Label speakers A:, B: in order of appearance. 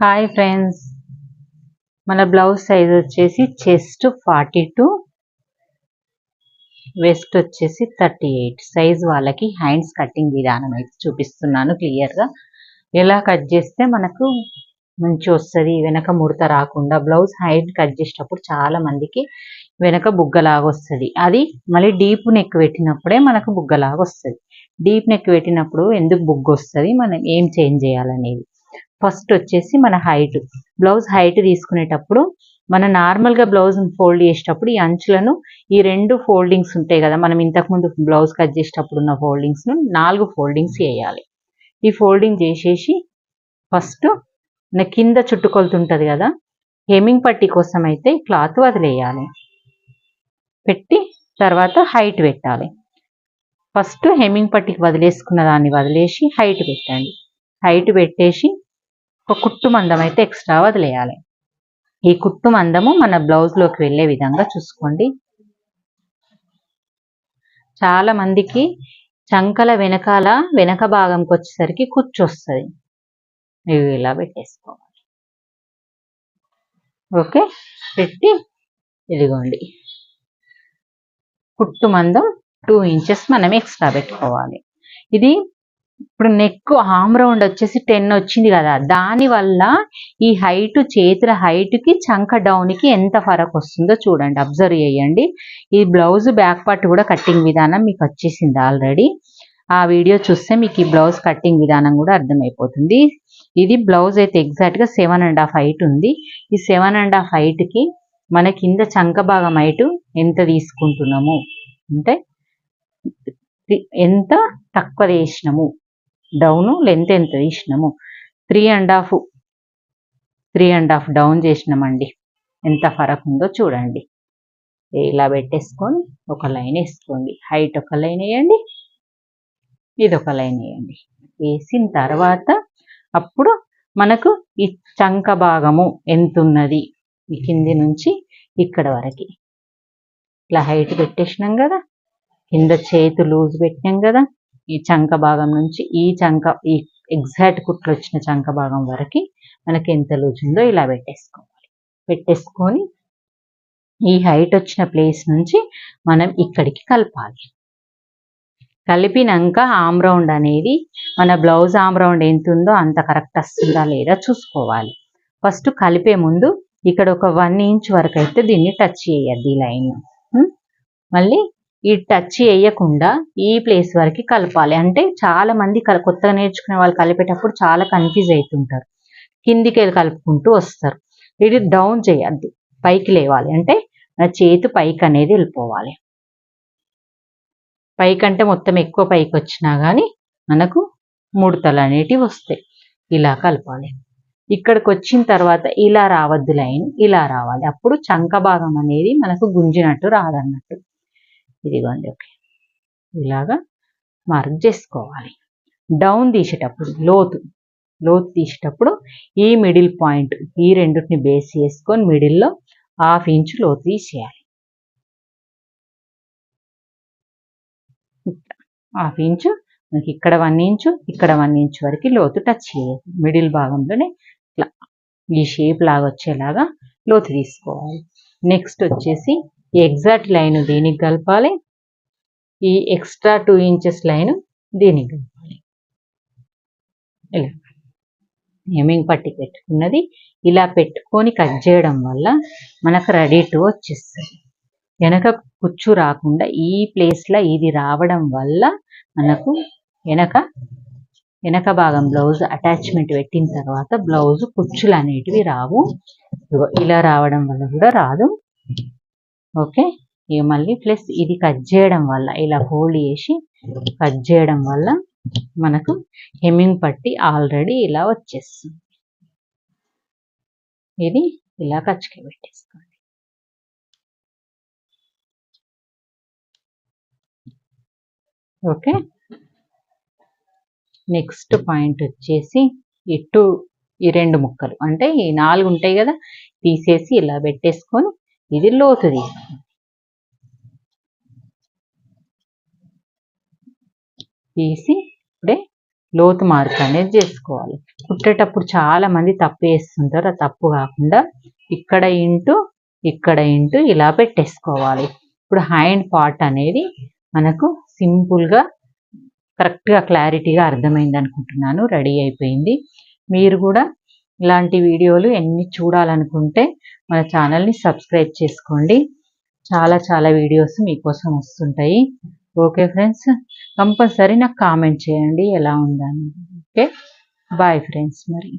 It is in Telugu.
A: హాయ్ ఫ్రెండ్స్ మన బ్లౌజ్ సైజ్ వచ్చేసి చెస్ట్ ఫార్టీ టూ వెస్ట్ వచ్చేసి థర్టీ ఎయిట్ సైజ్ వాళ్ళకి హ్యాండ్స్ కటింగ్ విధానం అయితే చూపిస్తున్నాను క్లియర్గా ఎలా కట్ చేస్తే మనకు మంచి వస్తుంది? వెనక ముడత రాకుండా బ్లౌజ్ హైట్ కట్ చేసేటప్పుడు చాలా మందికి వెనక బుగ్గలాగా వస్తుంది. అది మళ్ళీ డీప్ నెక్ పెట్టినప్పుడే మనకు బుగ్గలాగా వస్తుంది. డీప్ నెక్ పెట్టినప్పుడు ఎందుకు బుగ్గ వస్తుంది మనం ఏం చేంజ్ చేయాలనేది. ఫస్ట్ వచ్చేసి మన హైట్. బ్లౌజ్ హైట్ తీసుకునేటప్పుడు మన నార్మల్గా బ్లౌజ్ ఫోల్డ్ చేసేటప్పుడు ఈ అంచులను ఈ రెండు ఫోల్డింగ్స్ ఉంటాయి కదా మనం ఇంతకుముందు బ్లౌజ్ కట్ చేసేటప్పుడు ఉన్న ఫోల్డింగ్స్ను నాలుగు ఫోల్డింగ్స్ వేయాలి ఈ ఫోల్డింగ్ చేసేసి ఫస్ట్ మన కింద చుట్టుకొలుతుంటుంది కదా హెమింగ్ పట్టి కోసం అయితే క్లాత్ వదిలేయాలి. పెట్టి తర్వాత హైట్ పెట్టాలి. ఫస్ట్ హెమింగ్ పట్టికి వదిలేసుకున్న దాన్ని వదిలేసి హైట్ పెట్టండి. హైట్ పెట్టేసి ఒక కుట్టు మందం అయితే ఎక్స్ట్రా వదిలేయాలి. ఈ కుట్టు మందము మన బ్లౌజ్లోకి వెళ్ళే విధంగా చూసుకోండి. చాలా మందికి చంకల వెనకాల వెనక భాగంకి వచ్చేసరికి కుచ్చు వస్తుంది. ఇవి ఇలా పెట్టేసుకోవాలి. ఓకే? పెట్టి ఇదిగోండి. కుట్టు మందం టూ ఇంచెస్ మనం ఎక్స్ట్రా పెట్టుకోవాలి. ఇది ఇప్పుడు నెక్ ఆమ్ రౌండ్ వచ్చేసి టెన్ వచ్చింది కదా. దానివల్ల ఈ హైట్ చేతుల హైట్కి చంక డౌన్కి ఎంత ఫరక్ వస్తుందో చూడండి. అబ్జర్వ్ చేయండి. ఈ బ్లౌజ్ బ్యాక్ పార్ట్ కూడా కట్టింగ్ విధానం మీకు వచ్చేసింది ఆల్రెడీ ఆ వీడియో చూస్తే మీకు ఈ బ్లౌజ్ కట్టింగ్ విధానం కూడా అర్థమైపోతుంది. ఇది బ్లౌజ్ అయితే ఎగ్జాక్ట్గా సెవెన్ అండ్ హాఫ్ హైట్ ఉంది. ఈ సెవెన్ అండ్ హాఫ్ హైట్కి మన కింద చంక భాగం హైట్ ఎంత తీసుకుంటున్నాము? అంటే ఎంత తక్కువ వేసినాము డౌను లెంత్ ఎంత తీసినాము three and half three and half down చేసినామండి. ఎంత ఫరక్ ఉందో చూడండి. ఇలా పెట్టేసుకొని ఒక లైన్ వేసుకోండి. హైట్ ఒక లైన్ వేయండి. ఇది ఒక లైన్ వేయండి. వేసిన తర్వాత అప్పుడు మనకు ఈ చంక భాగము ఎంత ఉన్నది ఈ కింది నుంచి ఇక్కడ వరకు. ఇట్లా హైట్ పెట్టేసినాం కదా? కింద చేతు లూజ్ పెట్టినాం కదా? ఈ చంక భాగం నుంచి ఈ చంక ఈ ఎగ్జాక్ట్ కుట్లు వచ్చిన చంక భాగం వరకు మనకి ఎంత లూజ్ ఉందో ఇలా పెట్టేసుకోవాలి. పెట్టేసుకొని ఈ హైట్ వచ్చిన ప్లేస్ నుంచి మనం ఇక్కడికి కలపాలి. కలిపినాక ఆమ్ రౌండ్ అనేది మన బ్లౌజ్ ఆమ్ రౌండ్ ఎంత ఉందో అంత కరెక్ట్ వస్తుందా లేదా చూసుకోవాలి. ఫస్ట్ కలిపే ముందు ఇక్కడ ఒక వన్ ఇంచ్ వరకు అయితే దీన్ని టచ్ చేయద్ది ఈ లైన్. మళ్ళీ ఈ టచ్ వేయకుండా ఈ ప్లేస్ వరకు కలపాలి. అంటే చాలా మంది కొత్తగా నేర్చుకునే వాళ్ళు కలిపేటప్పుడు చాలా కన్ఫ్యూజ్ అవుతుంటారు కిందికి వెళ్ళి కలుపుకుంటూ వస్తారు. ఇది డౌన్ చేయద్దు. పైకి లేవాలి. అంటే నా చేతి పైకి అనేది వెళ్ళిపోవాలి. పైకి అంటే మొత్తం ఎక్కువ పైకి వచ్చినా కానీ మనకు ముడతలు అనేటివి వస్తాయి. ఇలా కలపాలి. ఇక్కడికి వచ్చిన తర్వాత ఇలా రావద్దు లైన్ ఇలా రావాలి. అప్పుడు చంక భాగం అనేది మనకు గుంజినట్టు రాదన్నట్టు. ఇదిగోండి ఓకే. ఇలాగా మార్క్ చేసుకోవాలి. డౌన్ తీసేటప్పుడు లోతు లోతు తీసేటప్పుడు ఈ మిడిల్ పాయింట్ ఈ రెండింటిని బేస్ చేసుకొని మిడిల్లో హాఫ్ ఇంచ్ లోతు తీసేయాలి. హాఫ్ ఇంచు మనకి ఇక్కడ వన్ ఇంచు ఇక్కడ వన్ ఇంచ్ వరకు లోతు టచ్ చేయాలి. మిడిల్ భాగంలోనే ఇట్లా ఈ షేప్ లాగా వచ్చేలాగా లోతు తీసుకోవాలి. నెక్స్ట్ వచ్చేసి ఎగ్జాక్ట్ లైన్ దీనికి కలపాలి? ఈ ఎక్స్ట్రా టూ ఇంచెస్ లైన్ దీనికి కలపాలి? ఇలా. హెమింగ్ పట్టి పెట్టుకున్నది. ఇలా పెట్టుకొని కట్ చేయడం వల్ల మనకు రెడీ టు వచ్చేస్తుంది. వెనక కుచ్చు రాకుండా ఈ ప్లేస్లో ఇది రావడం వల్ల మనకు వెనక వెనక భాగం బ్లౌజ్ అటాచ్మెంట్ పెట్టిన తర్వాత బ్లౌజ్ కుచ్చులు అనేటివి రావు. ఇలా రావడం వల్ల కూడా రాదు. ఓకే? ఇక మళ్ళీ ప్లస్ ఇది కట్ చేయడం వల్ల ఇలా హోల్డ్ చేసి కట్ చేయడం వల్ల మనకు హెమ్మింగ్ పట్టి ఆల్రెడీ ఇలా వచ్చేస్తుంది. ఇది ఇలా కచ్చికి పెట్టేసుకోండి. ఓకే? నెక్స్ట్ పాయింట్ వచ్చేసి ఇటు ఈ రెండు ముక్కలు. అంటే ఈ నాలుగు ఉంటాయి కదా తీసేసి ఇలా పెట్టేసుకొని ఇది లోతు తీసుకోండి. తీసి ఇప్పుడే లోతు మార్క్ అనేది చేసుకోవాలి. కుట్టేటప్పుడు చాలా మంది తప్పు వేస్తుంటారు ఆ తప్పు కాకుండా ఇక్కడ ఇంటూ ఇక్కడ ఇంటూ ఇలా పెట్టేసుకోవాలి. ఇప్పుడు హ్యాండ్ పార్ట్ అనేది మనకు సింపుల్గా కరెక్ట్గా క్లారిటీగా అర్థమైంది అనుకుంటున్నాను. రెడీ అయిపోయింది. మీరు కూడా ఇలాంటి వీడియోలు ఎన్ని చూడాలనుకుంటే మన ఛానల్ని సబ్స్క్రైబ్ చేసుకోండి. చాలా చాలా వీడియోస్ మీకోసం వస్తుంటాయి. Okay friends. కంపల్సరీ నాకు కామెంట్ చేయండి ఎలా ఉందని ఓకే? బాయ్ ఫ్రెండ్స్ మరి.